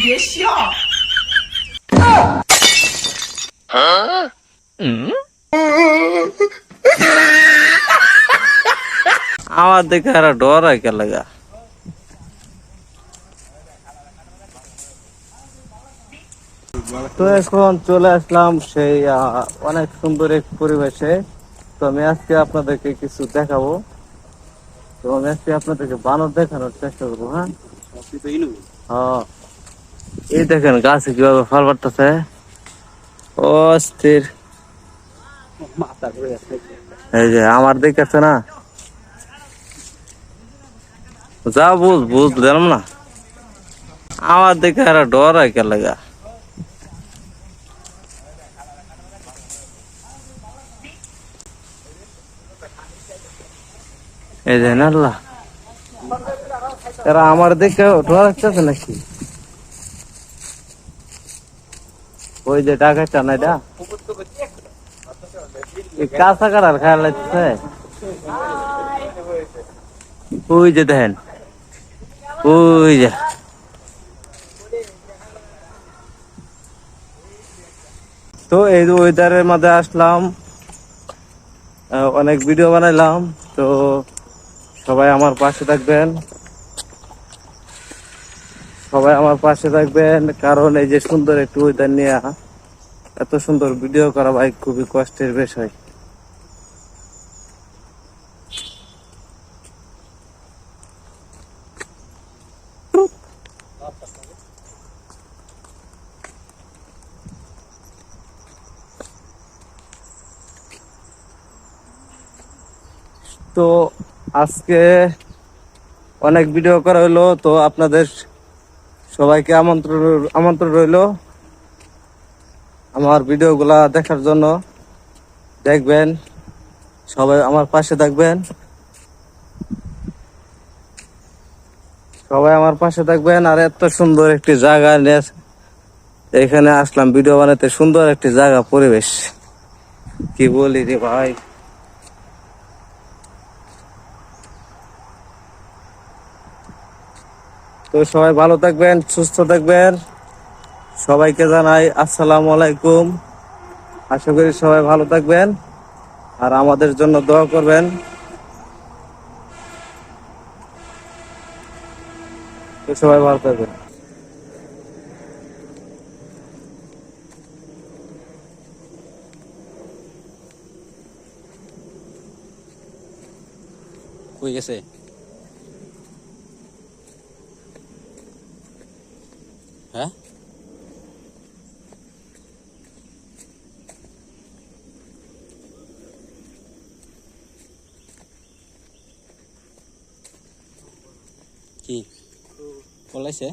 别笑。হয় কে তো এখন চলে আসলাম সেই আহ, অনেক সুন্দর এক পরিবেশে তো আমি আজকে আপনাদেরকে কিছু দেখাবো তো আমি আজকে আপনাদেরকে বানর দেখানোর চেষ্টা করব হ্যাঁ হ্যাঁ। এই দেখেন, গাছে কীভাবে ফল পারতেছে অস্থির। এই যে, আমার দেখেছে না? যা বুঝ বুঝ দিলাম না। আমার দেখে আর ডর হয় কে লাগা। এই যে, নাল্লা। এরা আমার দেখে ডর লাগতেছে নাকি? ওই যে ডাকাটা না? এটা কাঁচা কাটার খায় লাগছে। ওই যে দেখেন, ওই যে। তো এই ওয়েদারের মধ্যে আসলাম অনেক ভিডিও বানাইলাম, তো সবাই আমার পাশে থাকবেন। সবাই আমার পাশে থাকবেন, কারণ এই যে সুন্দর একটু ওয়েদার নিয়ে এত সুন্দর ভিডিও করা ভাই, খুবই কষ্টের বিষয়। তো আজকে অনেক ভিডিও করা হলো, তো আপনাদের সবাইকে আমন্ত্রণ আমন্ত্রণ রইল। আমার ভিডিওগুলা দেখার জন্য দেখবেন, সবাই আমার পাশে থাকবেন। সবাই আমার পাশে থাকবেন, আর এত সুন্দর একটি জায়গা এখানে আসলাম। ভিডিও বানাতে সুন্দর একটি জায়গা, পরিবেশ। কি বলি রে ভাই? তো সবাই ভালো থাকবেন, সুস্থ থাকবেন। সবাইকে জানাই আসসালামু আলাইকুম। আশা করি সবাই ভালো থাকবেন আর আমাদের জন্য দোয়া করবেন। সবাই ভালো থাকবেন। হ্যাঁ? কি? পলাইছে